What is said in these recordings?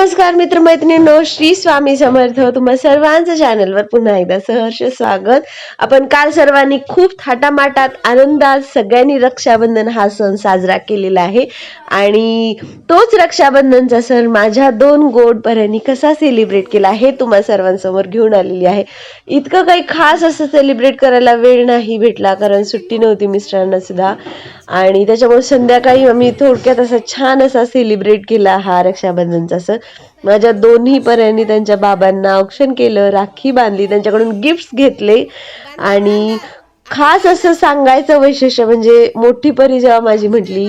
नमस्कार मित्रमैत्रिणींनो श्री स्वामी समर्थ. तुम्हा सर्वांचं चॅनलवर पुन्हा एकदा सहर्ष स्वागत. आपण काल सर्वांनी खूप थाटामाटात आनंदात सगळ्यांनी रक्षाबंधन हा सण साजरा केलेला आहे. आणि तोच रक्षाबंधनचा सण माझ्या दोन गोडपर्यांनी कसा सेलिब्रेट केला हे तुम्हा सर्वांसमोर घेऊन आलेली आहे. इतकं काही खास असं सेलिब्रेट करायला वेळ नाही भेटला कारण सुट्टी नव्हती मिस्टरांना सुद्धा. आणि त्याच्यामुळे संध्याकाळी आम्ही थोडक्यात असा छान असा सेलिब्रेट केला हा रक्षाबंधनचा सण. माझ्या दोन्ही पर्यांनी त्यांच्या बाबांना औक्षण केलं राखी बांधली त्यांच्याकडून गिफ्ट्स घेतले. आणि खास असं सांगायचं वैशिष्ट्य म्हणजे मोठी परी जेव्हा माझी म्हटली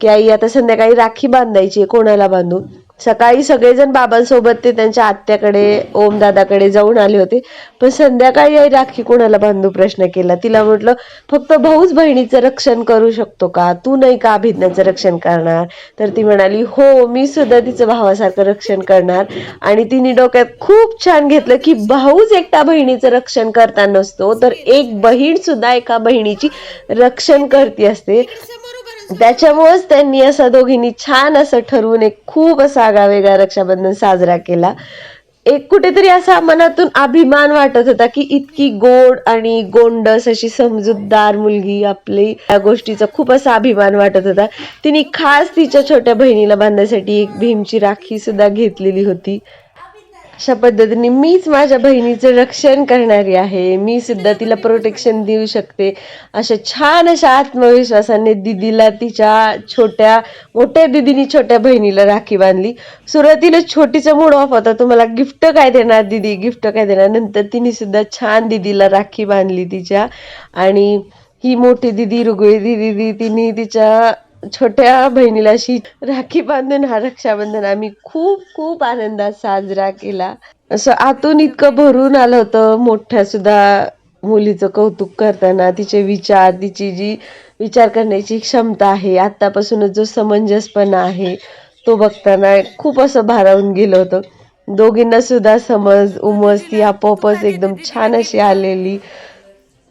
की आई आता संध्याकाळी राखी बांधायची कोणाला बांधू सकाळी सगळेजण बाबांसोबत ते त्यांच्या आत्याकडे ओम दादाकडे जाऊन आले होते. पण संध्याकाळी आई राखी कोणाला बांधू प्रश्न केला? तिला म्हटलं फक्त भाऊच बहिणीचं रक्षण करू शकतो का? तू नाही का अभिज्ञाचं रक्षण करणार? तर ती म्हणाली हो मी सुद्धा तिचं भावासारखं रक्षण करणार. आणि तिने डोक्यात खूप छान घेतलं की भाऊच एकटा बहिणीचं रक्षण करता नसतो तर एक बहीण सुद्धा एका बहिणीची रक्षण करते असते. त्याच्यामुळेच त्यांनी असं दोघींनी छान असं ठरवून एक खूप असा आगळावेगळा रक्षाबंधन साजरा केला. एक कुठेतरी असा मनातून अभिमान वाटत होता की इतकी गोड आणि गोंडस अशी समजूतदार मुलगी आपली या गोष्टीचा खूप असा अभिमान वाटत होता. तिने खास तिच्या छोट्या बहिणीला बांधण्यासाठी एक भीमची राखी सुद्धा घेतलेली होती. अशा पद्धतीने मीच माझ्या बहिणीचं रक्षण करणारी आहे. मी सुद्धा तिला प्रोटेक्शन देऊ शकते. अशा छान अशा आत्मविश्वासाने दिदीला तिच्या छोट्या मोठ्या दिदीनी छोट्या बहिणीला राखी बांधली. सुरुवातीला छोटीचा मूड ऑफ होता. तुम्हाला गिफ्ट काय देणार दिदी? गिफ्ट काय देणार? नंतर तिने सुद्धा छान दिदीला राखी बांधली तिच्या. आणि ही मोठी दिदी रुगळी दिदी तिने तिच्या छोट्या बहिणीला अशी राखी बांधून हा रक्षाबंधन आम्ही खूप खूप आनंदात साजरा केला. असं आतून इतकं भरून आलं होतं. मोठ्या सुद्धा मुलीचं कौतुक करताना तिचे विचार तिची जी विचार करण्याची क्षमता आहे आतापासूनच जो समंजसपणा आहे तो बघताना खूप असं भारावून गेलं होतं. दोघींना सुद्धा समज उमज ती आपोआपच एकदम छान अशी आलेली.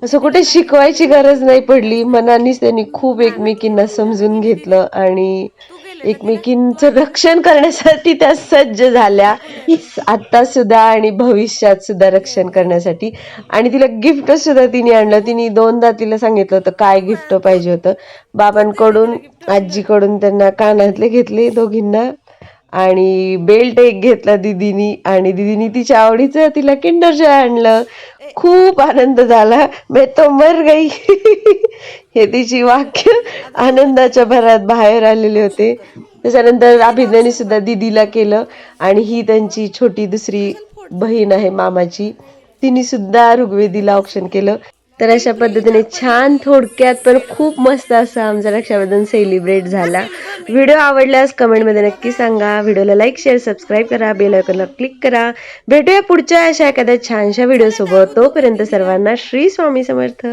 असं कुठे शिकवायची गरज नाही पडली. मनानेच त्यांनी खूप एकमेकींना समजून घेतलं आणि एकमेकींचं रक्षण करण्यासाठी त्या सज्ज झाल्या. आता सुद्धा आणि भविष्यात सुद्धा रक्षण करण्यासाठी. आणि तिला गिफ्ट सुद्धा तिने आणलं. तिने दोनदा तिला सांगितलं होतं काय गिफ्ट पाहिजे होतं? बाबांकडून आजीकडून त्यांना कानातले घेतले दोघींना. आणि बेल्ट एक घेतला दिदीनी. आणि दिदीनी तिच्या आवडीचं तिला किंडर जॉय आणलं. खूप आनंद झाला. मी तो मर गई. हे तिची वाक्य आनंदाच्या भरात बाहेर आलेले होते. त्याच्यानंतर अभिज्ञानी सुद्धा दिदीला केलं आणि ही त्यांची छोटी दुसरी बहीण आहे मामाची. तिने सुद्धा ऋग्वेदीला ऑप्शन केलं. तर अशा पद्धतीने छान थोडक्यात पण खूप मस्त असं आमचा रक्षाबंधन सेलिब्रेट झाला. व्हिडिओ आवडल्यास कमेंटमध्ये नक्की सांगा. व्हिडिओला लाईक शेअर सबस्क्राईब करा. बेल आयकॉनला क्लिक करा. भेटूया पुढच्या अशा एखाद्या छानशा व्हिडिओसोबत तोपर्यंत सर्वांना श्री स्वामी समर्थ.